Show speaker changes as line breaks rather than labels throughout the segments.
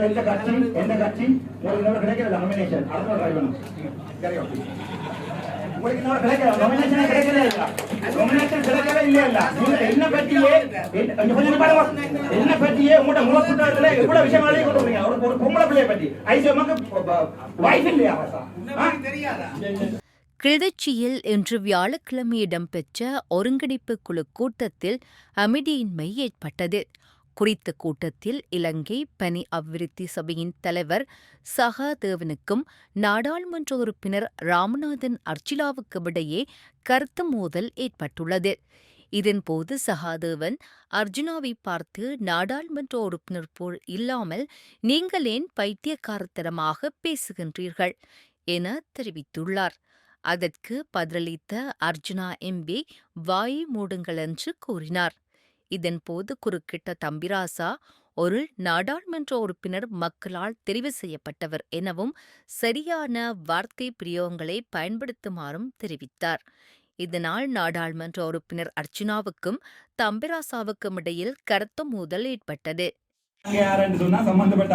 நீங்கள் எந்த கட்சி எந்த கட்சி உங்களுக்கு இன்னொரு கிடைக்கல நாமினேஷன் அடுத்த ட்ரை பண்ணும் சரியா உங்களுக்கு இன்னொரு கிடைக்கல நாமினேஷனே கிடைக்கல இல்ல. நாமினேஷன் கிடைக்கவே இல்ல இல்ல. நீங்க என்ன பற்றியே என்ன- கொஞ்சம் கொஞ்சம் பாருங்க. என்ன பற்றியே உங்களோட முகப்புத்தகத்துல எவ்வளவு விஷயம் எழுதி கொண்டு வரீங்க ஒரு ஒரு பொம்பளை பிள்ளைய இல்லையா?
கிளிநொச்சியில் இன்று வியாழக்கிழமை இடம்பெற்ற ஒருங்கிணைப்பு குழு கூட்டத்தில் அமைதியின்மை ஏற்பட்டது. குறித்த கூட்டத்தில் இலங்கை பனி அபிவிருத்தி சபையின் தலைவர் சகாதேவனுக்கும் நாடாளுமன்ற உறுப்பினர் ராமநாதன் அர்ச்சிலாவுக்கும் இடையே கருத்து மோதல் ஏற்பட்டுள்ளது. இதன்போது சகாதேவன் அர்ஜுனாவை பார்த்து நாடாளுமன்ற உறுப்பினர் போல் இல்லாமல் நீங்கள் ஏன் பைத்தியக்காரத்தனமாக பேசுகின்றீர்கள்? என தெரிவித்துள்ளார். அதற்கு பதிலளித்த அர்ஜுனா எம்பி வாயை மூடுங்கள் என்று கூறினார். இதன்போது குறுக்கிட்ட தம்பிராசா ஒரு நாடாளுமன்ற உறுப்பினர் மக்களால் தெரிவு செய்யப்பட்டவர் எனவும் சரியான வார்த்தை பிரயோகங்களை பயன்படுத்துமாறும் தெரிவித்தார். இதனால் நாடாளுமன்ற உறுப்பினர் அர்ச்சுனாவுக்கும் தம்பிராசாவுக்கும் இடையில் கருத்து மோதல் ஏற்பட்டது.
சம்பந்தப்பட்ட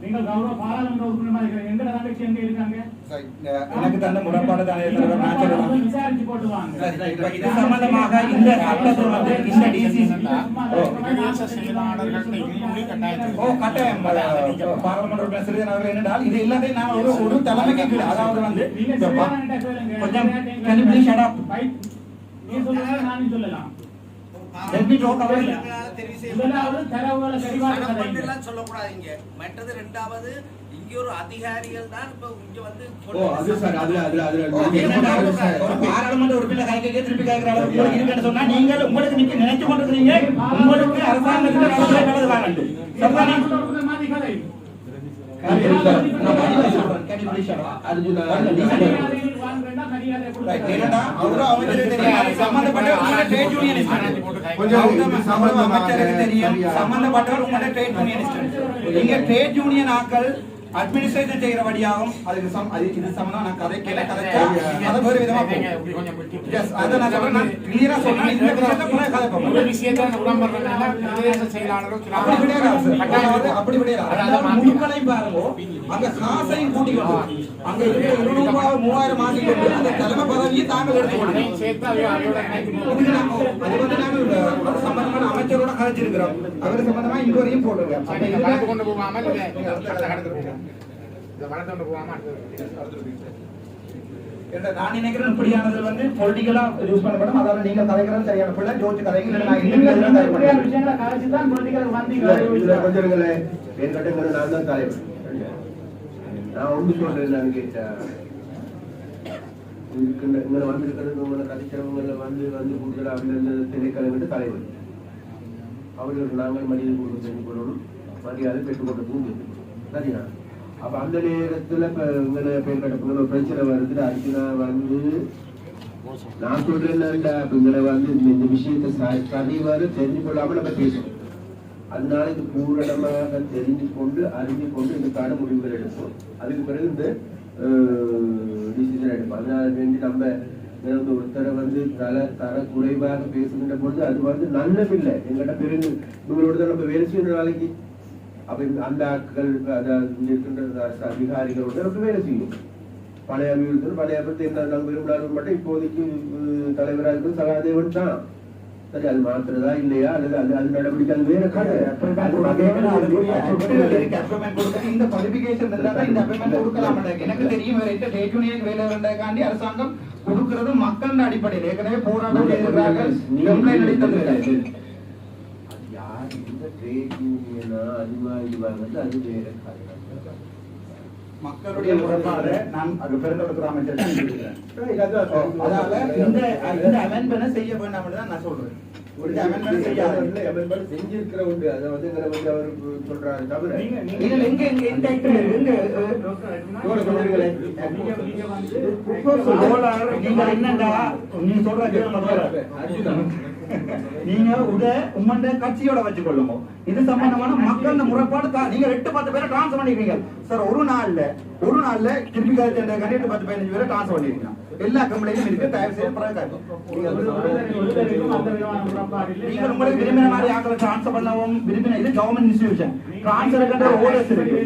நீங்கள் கௌரவ பாராளுமன்ற உறுப்பினரா இருக்கிறீங்க எங்கட தங்கச்சி எங்க இருக்காங்க?
எனக்கு தந்த முறைப்பாடு தானே தலைவர் நான் சொல்லலாம்
வந்து விசாரிச்சு போட்டு வாங்க.
சரி, இப்ப இது சம்பந்தமாக இந்த சட்டத்தில் வந்து டிசி ஓ. கட்டாயம். பாராளுமன்ற உறுப்பினர் சிறிதன் அவர்கள் என்னென்றால் இது எல்லாத்தையும் நான் ஒரு ஒரு தலைமைக்கு கீழே அதாவது வந்து. கொஞ்சம்
நீ நானும் சொல்லலாம்.
சொல்லக்கூடாதீங்க மற்றது ரெண்டாவது இங்க ஒரு அதிகாரிகள் தான் இப்ப இங்க வந்து
பாராளுமன்ற உறுப்பினர் கைக்கே திருப்பி கேட்கிற அளவுக்கு இருக்குன்னு சொன்னா உங்களுக்கு நீங்க நினைச்சு கொண்டிருக்கிறீங்க. உங்களுக்கு அரசாங்கத்தில் நல்லது சம்பந்தப்பட்டவர் உங்களோட trade union ஆக்கள் அட்மினிஸ்ட்ரேஷன் செய்யறபடியாகும் அதுக்கு சம் அது இது சம்பந்தமா நான் கதை கேட்க கதைச்சா அதை வேறு விதமா எஸ் அதை நான் சொல்றேன். நான் கிளியரா சொல்றேன். இந்த விஷயத்தை கூட கதை
ஒரு
போகும்
விஷயத்தை உடம்புறதுனால பிரதேச செயலாளரும்
அப்படி கிடையாது. அதாவது அப்படி கிடையாது. பாருங்க. அங்க காசையும் கூட்டி கொண்டு அங்க இருநூறு ரூபாய் மூவாயிரம் கொண்டு அந்த தலைமை பதவியை தாங்கள் நாங்க அது வந்து நாங்க அது சம்பந்தமான அமைச்சரோட கதைச்சிருக்கிறோம். அவர் சம்பந்தமா இங்க வரையும் போடுங்க
கொண்டு போகாமல் இதை நீங்க அடுத்த கடத்துக்கு போங்க இதை வளர்த்து கொண்டு போகாம
நான் நினைக்கிறேன் இப்படியானது வந்து பொலிட்டிக்கலா யூஸ் பண்ணப்படும். அதாவது நீங்க கதைக்கிறது சரியான பிள்ளை ஜோதிச்சு
இந்த
பண்ணுறேன்.
விஷயங்களை கதைச்சு தான் பொலிட்டிக்கல் வந்தீங்க
கொஞ்சம் இருங்களே என் கட்டங்கள் நான் தான் தலைவர் நான் ஒன்று சொல்றேன் நான் கேட்டா இங்கே வந்திருக்கிறது உங்களை கதைக்கிறவங்கள வந்து வந்து கூடுதல் அப்படின்னு திணைக்களங்கிட்ட தலைவர் அவர்களுக்கு நாங்கள் மரியாதை கொடுத்து செஞ்சு கொள்ளணும் மரியாதை பெற்றுக் கொடுத்ததும் சரியா? அப்ப அந்த நேரத்துல இப்ப இங்கே பேர் ஒரு பிரச்சனை வருது அர்ஜுனா வந்து நான் சொல்றேன் இங்களை வந்து இந்த- இந்த விஷயத்தை ச- தெரிஞ்சு கொள்ளாம நம்ம பேசணும். அதனால இது பூரணமாக தெரிஞ்சு கொண்டு அறிஞ்சு கொண்டு இதுக்கான முடிவுகள் எடுப்போம். அதுக்கு பிறகு இந்த டிசிஷன் எடுப்போம். அதனால வேண்டி நம்ம வந்து ஒருத்தரை வந்து தர தர குறைவாக பேசுகின்ற பொழுது அது வந்து நல்லதில்லை எங்கிட்ட பிறகு இவங்களோட தான் நம்ம வேலை செய்யற நாளைக்கு. நம்ம வேலை செய்யும். பழைய அபிவிருத்தி பழைய அபிவிருத்தி விரும்பினாலும் மட்டும் இப்போதைக்கு தலைவராக இருக்கிறது சகாதேவன் தான். சரி அது மாத்துறதா இல்லையா? அல்லது அது அது நடவடிக்கை அது வேற
இந்த கொடுக்கலாம். எனக்கு தெரியும் வேற எந்த வேலை இருந்தாக்காண்டி அரசாங்கம் கொடுக்கிறது மக்களின் அடிப்படையில். ஏற்கனவே போராட்டம் செய்திருக்கிறார்கள் complaint அளித்திருக்கிறார்கள்.
அது யார் இந்த ட்ரேட் யூனியனா அதுவா இதுவா வந்து அது வேற கதை
மக்களுடைய நான் அது அமைச்சர் இந்த இந்த செய்ய வேண்டாம்னு தான் நான் சொல்றேன்.
செஞ்சிருக்கிறவங்க அதை வந்து அவர் சொல்றாரு தவிர.
நீங்க
எங்க எங்க எந்த.
நீங்க
என்னண்டா? சொல்ற நீங்க உத உம்மண்ட கட்சியோட வச்சுக்கொள்ளுங்க. இது சம்பந்தமான மக்கள் முறைப்பாடு நீங்க எட்டு பத்து பேரை டிரான்ஸ்ஃபர் பண்ணிருக்கீங்க சார் ஒரு நாள்ல ஒரு நாள்ல திருப்பி கண்டிட்டு பத்து பதினஞ்சு பேரை டிரான்ஸ்ஃபர் பண்ணிருக்கீங்க எல்லா கம்பெனியும் இருக்கு தயவு செய்து பிறகு கேட்கும். நீங்கள் உங்களுக்கு விரும்பின மாதிரி ஆக்களை டிரான்ஸ்ஃபர் பண்ணவும் விரும்பின இது கவர்மெண்ட் இன்ஸ்டிடியூஷன் டிரான்ஸ்ஃபர் ஓடர்ஸ் இருக்கு.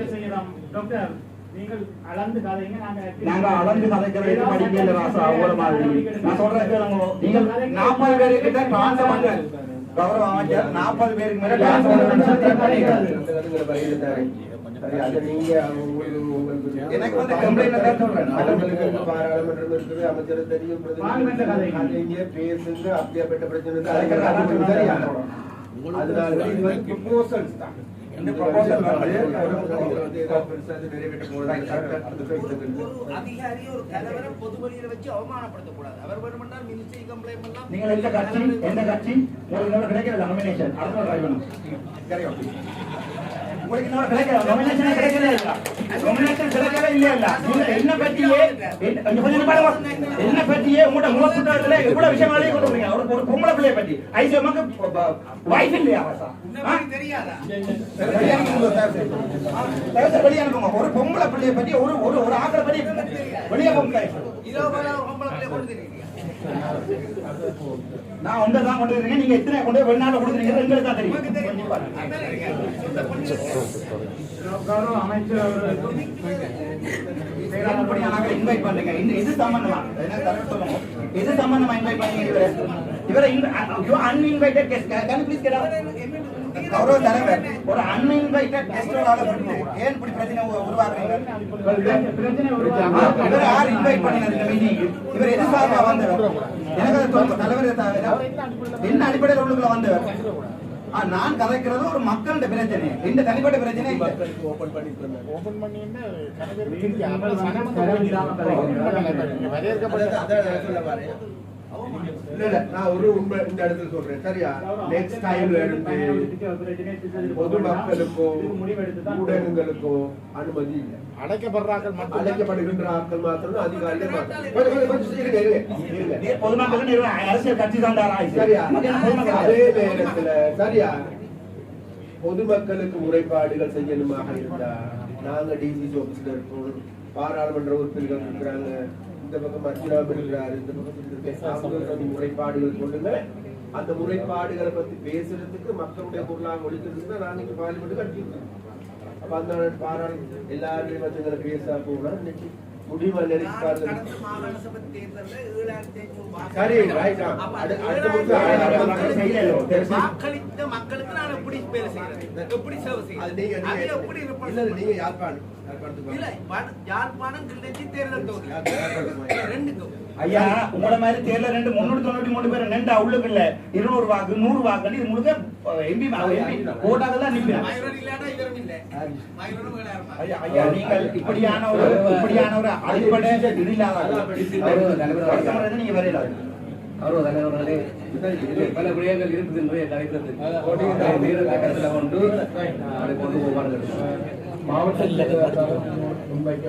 வேலை செய்யலாம். டாக்டர், நீங்கள் அளந்து கதைங்க நாங்க
நாங்க அளந்து கதைக்கிறது படிக்கல ராசா அவ்வளவு மாதிரி நான் சொல்றேன் கேளுங்க நீங்கள் நாற்பது பேருக்கிட்ட டிரான்ஸ்ஃபர் பண்ண கௌரவ அமைச்சர் நாற்பது பேருக்கு மேல
உங்களுக்கு
எனக்கு வந்து தான் சொல்றேன்.
பாராளுமன்றம் இருக்குது, அமைச்சர் தெரியும், இங்கே பேசுங்க, அப்படியாப்பட்ட பிரச்சனை? அதனால இது வந்து தான்.
இந்த proposal வந்து
அதிகாரி ஒரு தலைவரை பொது வழியில வச்சு அவமானப்படுத்தக்கூடாது. அவர் வேணுமென்றால் மினிஸ்ட்ரி கம்ப்ளைண்ட் பண்ணலாம்.
நீங்கள் எந்த கட்சி எந்த கட்சி உங்களுக்கு நாமினேஷன் அடுத்த உங்களுக்கு இன்னொரு நாமினேஷன் நாமினேஷன் கிடைக்கவே இல்ல என்ன பத்தியே என்ன- கொஞ்சம் பாருங்க என்ன பத்தியே உங்களோட முக எவ்வளவு விஷயம் எழுதி கொண்டு வரீங்க ஒரு ஒரு பொம்பளை பிள்ளைய பத்தி ஐசிஎம்க்கு இல்லையா
தெரியாதா
வெளியே அனுப்புங்க, ஒரு பொம்பளை பிள்ளைய பத்தி ஒரு ஒரு ஒரு ஆக்களை பத்தி வெளியே
போக முடியாது
நான் ஒன்றை தான் கொண்டு வரீங்க நீங்க எத்தனை கொண்டு போய் வெளிநாட்டுல கொடுக்குறீங்க? எங்களுக்கு தான் தெரியும்.
அமைச்சர். அவர்களுக்கும்
இன்வைட் பண்ணுங்க. இந்த- இது சம்பந்தமா? சொல்லுங்க. இது சம்பந்தமா இன்வைட் பண்ணீங்க இவரை. இவரை அன்இன்வைட்டட் கேஸ் uninvited கௌரவ தலைவர் ஒரு ஓட ஆளை விட்டு ஏன் இப்படி பிரச்சனை உருவாக்குறீங்க இவரை யார் இந்த meeting? இவர் எது சார்பா வந்தவர்? எனக்கு அதை சொல்லுங்க. தலைவர் தவிர என்ன அடிப்படையில் உள்ளுக்குள்ள வந்தவர் நான் கதைக்கிறது ஒரு மக்களோட பிரச்சனை இந்த தனிப்பட்ட பிரச்சனை இல்லை
ஓபன் பண்ணிட்டு
இல்ல, இல்ல, நான் ஒரு உண்மை இந்த இடத்துல சொல்றேன். சரியா? நெக்ஸ்ட் டைம்ல இருந்து பொதுமக்களுக்கோ ஊடகங்களுக்கோ அனுமதி இல்லை.
மட்டும்
அழைக்கப்படுகின்ற ஆட்கள் மாத்திரம் அதிகாரிகள் சரியா? அதே நேரத்துல சரியா? முறைப்பாடுகள் செய்யணுமாக இருந்தா நாங்க டிசிசி ஆபீஸ்ல இருக்கோம் பாராளுமன்ற உறுப்பினர்கள் இருக்கிறாங்க. இந்த பக்கம் இருக்கிறாரு இந்த அந்த முறைப்பாடுகள் சொல்லுங்க அந்த முறைப்பாடுகளை பத்தி பேசுறதுக்கு மக்களுடைய பொருளாக ஒழிக்கிறதுக்கு தான் நாங்க இங்க பார்லிமெண்ட் கட்டிருக்கோம் அப்ப அந்த பாராளுமன்ற எல்லாருமே வந்து எங்களை பேச போனா இன்னைக்கு முடிவை
நான் வாக்கு-
சரி, அடுத்த மக்கள்
எப்படி வேலை செய்யறது? எப்படி சேவை செய்யறது? அது எப்படி
இல்ல, இல்ல, நீங்க? யாழ்ப்பாணம்
இல்ல யாழ்ப்பாணம் தேர்தல் தொகுதி.
ஐயா உங்கள மாதிரி தேர்தல் ரெண்டு முன்னூத்தி தொண்ணூத்தி மூணு பேர் நின்றா உள்ளுக்குள்ள இருநூறு வாக்கு நூறு வாக்கு இது முழுக்க எம்பி தான்
இல்ல.
ஐயா. ஐயா நீங்கள் இப்படியான ஒரு இப்படியான ஒரு அடிப்படை இல்லாத நீங்க வரையில
கௌரவ தலைவர்களே பல விடயங்கள் இருக்குது என்பதை கலைக்கிறது. கருத்தில் கொண்டு அதை கொண்டு போவார்கள்.
மாவட்டத்தில்